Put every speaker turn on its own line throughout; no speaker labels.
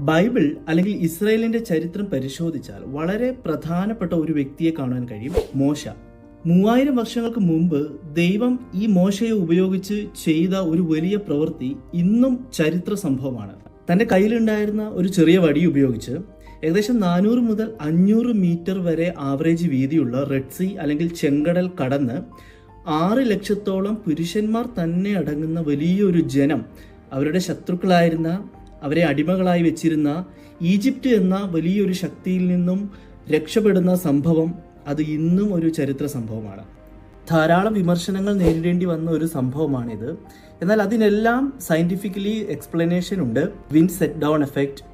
Bible അല്ലെങ്കിൽ ഇസ്രായേലിന്റെ ചരിത്രം പരിശോധിച്ചാൽ വളരെ പ്രധാനപ്പെട്ട ഒരു വ്യക്തിയെ കാണാൻ കഴിയും മോശ. മൂവായിരം വർഷങ്ങൾക്ക് മുമ്പ് ദൈവം ഈ മോശയെ ഉപയോഗിച്ച് ചെയ്ത ഒരു വലിയ പ്രവൃത്തി ഇന്നും ചരിത്ര സംഭവമാണ്. തന്റെ കയ്യിലുണ്ടായിരുന്ന ഒരു ചെറിയ വടി ഉപയോഗിച്ച് ഏകദേശം നാനൂറ് മുതൽ അഞ്ഞൂറ് മീറ്റർ വരെ ആവറേജ് വീതിയുള്ള റെഡ് സി അല്ലെങ്കിൽ ചെങ്കടൽ കടന്ന് ആറ് ലക്ഷത്തോളം പുരുഷന്മാർ തന്നെ അടങ്ങുന്ന വലിയൊരു ജനം അവരുടെ ശത്രുക്കളായിരുന്ന അവരെ അടിമകളായി വെച്ചിരുന്ന ഈജിപ്റ്റ് എന്ന വലിയൊരു ശക്തിയിൽ നിന്നും രക്ഷപ്പെടുന്ന സംഭവം അത് ഇന്നും ഒരു ചരിത്ര സംഭവമാണ്. ധാരാളം വിമർശനങ്ങൾ നേരിടേണ്ടി വന്ന ഒരു സംഭവമാണിത്. എന്നാൽ അതിനെല്ലാം സയന്റിഫിക്കലി എക്സ്പ്ലനേഷൻ ഉണ്ട്. Wind set down effect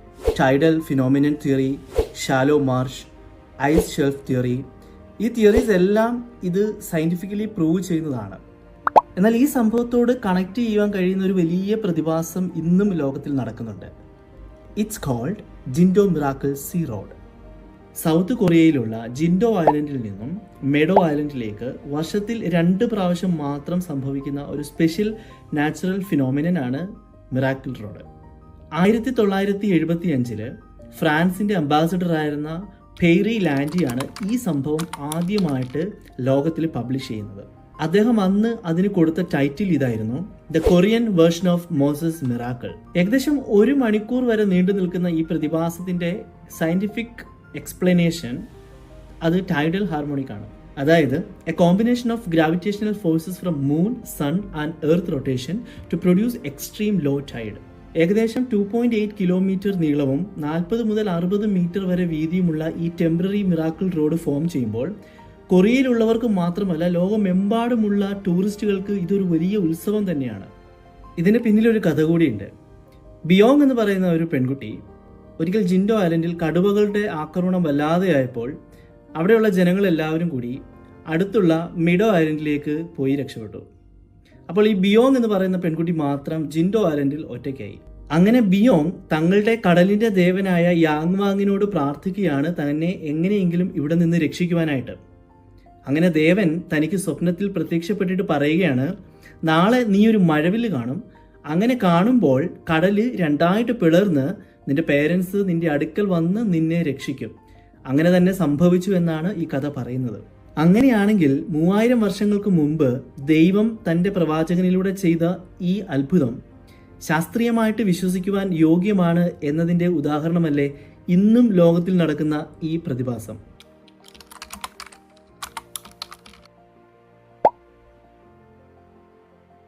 tidal phenomenon theory shallow marsh ice shelf theory ഈ തിയറീസ് എല്ലാം ഇത് സയന്റിഫിക്കലി പ്രൂവ് ചെയ്യുന്നതാണ്. എന്നാൽ ഈ സംഭവത്തോട് കണക്ട് ചെയ്യുവാൻ കഴിയുന്ന ഒരു വലിയ പ്രതിഭാസം ഇന്നും ലോകത്തിൽ നടക്കുന്നുണ്ട്. It's called Jindo miracle sea road South കൊറിയയിലുള്ള Jindo ഐലൻഡിൽ നിന്നും മെഡോ ഐലൻഡിലേക്ക് വർഷത്തിൽ രണ്ട് പ്രാവശ്യം മാത്രം സംഭവിക്കുന്ന ഒരു സ്പെഷ്യൽ നാച്ചുറൽ ഫിനോമിനനാണ് മിറാക്കിൾ റോഡ് ആയിരത്തി തൊള്ളായിരത്തി എഴുപത്തി അഞ്ചിൽ ഫ്രാൻസിന്റെ അംബാസഡർ ആയിരുന്ന ഫെയ്റി ലാൻഡിയാണ് ഈ സംഭവം ആദ്യമായിട്ട് ലോകത്തിൽ പബ്ലിഷ് ചെയ്യുന്നത്. അദ്ദേഹം അന്ന് അതിന് കൊടുത്ത ടൈറ്റിൽ ഇതായിരുന്നു the Korean version of Moses miracle ഏകദേശം ഒരു മണിക്കൂർ വരെ നീണ്ടു നിൽക്കുന്ന ഈ പ്രതിഭാസത്തിന്റെ സയന്റിഫിക് എക്സ്പ്ലനേഷൻ അത് ടൈഡൽ ഹാർമോണിക് ആണ്. അതായത് a combination of gravitational forces from moon sun and earth rotation to produce extreme low tide ഏകദേശം ടു പോയിന്റ് എയ്റ്റ് കിലോമീറ്റർ നീളവും നാൽപ്പത് മുതൽ അറുപത് മീറ്റർ വരെ വീതിയുമുള്ള ഈ ടെമ്പററി മിറാക്കിൾ റോഡ് ഫോം ചെയ്യുമ്പോൾ കൊറിയയിലുള്ളവർക്ക് മാത്രമല്ല ലോകമെമ്പാടുമുള്ള ടൂറിസ്റ്റുകൾക്ക് ഇതൊരു വലിയ ഉത്സവം തന്നെയാണ്. ഇതിന് പിന്നിലൊരു കഥ കൂടിയുണ്ട്. ബിയോങ് എന്ന് പറയുന്ന ഒരു പെൺകുട്ടി ഒരിക്കൽ ജിൻഡോ ഐലൻഡിൽ കടുവകളുടെ ആക്രമണം വല്ലാതെയായപ്പോൾ അവിടെയുള്ള ജനങ്ങളെല്ലാവരും കൂടി അടുത്തുള്ള മിഡോ ഐലൻഡിലേക്ക് പോയി രക്ഷപ്പെട്ടു. അപ്പോൾ ഈ ബിയോങ് എന്ന് പറയുന്ന പെൺകുട്ടി മാത്രം ജിൻഡോ ഐലൻഡിൽ ഒറ്റയ്ക്കായി. അങ്ങനെ ബിയോങ് തങ്ങളുടെ കടലിന്റെ ദേവനായ യാങ്വാങ്ങിനോട് പ്രാർത്ഥിക്കുകയാണ് തന്നെ എങ്ങനെയെങ്കിലും ഇവിടെ നിന്ന് രക്ഷിക്കുവാനായിട്ട്. അങ്ങനെ ദേവൻ തനിക്ക് സ്വപ്നത്തിൽ പ്രത്യക്ഷപ്പെട്ടിട്ട് പറയുകയാണ് നാളെ നീ ഒരു മഴവിൽ കാണും. അങ്ങനെ കാണുമ്പോൾ കടൽ രണ്ടായിട്ട് പിളർന്ന് നിന്റെ പേരൻസ് നിന്റെ അടുക്കൽ വന്ന് നിന്നെ രക്ഷിക്കും. അങ്ങനെ തന്നെ സംഭവിച്ചു എന്നാണ് ഈ കഥ പറയുന്നത്. അങ്ങനെയാണെങ്കിൽ മൂവായിരം വർഷങ്ങൾക്ക് മുമ്പ് ദൈവം തന്റെ പ്രവാചകനിലൂടെ ചെയ്ത ഈ അത്ഭുതം ശാസ്ത്രീയമായിട്ട് വിശ്വസിക്കുവാൻ യോഗ്യമാണ് എന്നതിന്റെ ഉദാഹരണമല്ലേ ഇന്നും ലോകത്തിൽ നടക്കുന്ന ഈ പ്രതിഭാസം?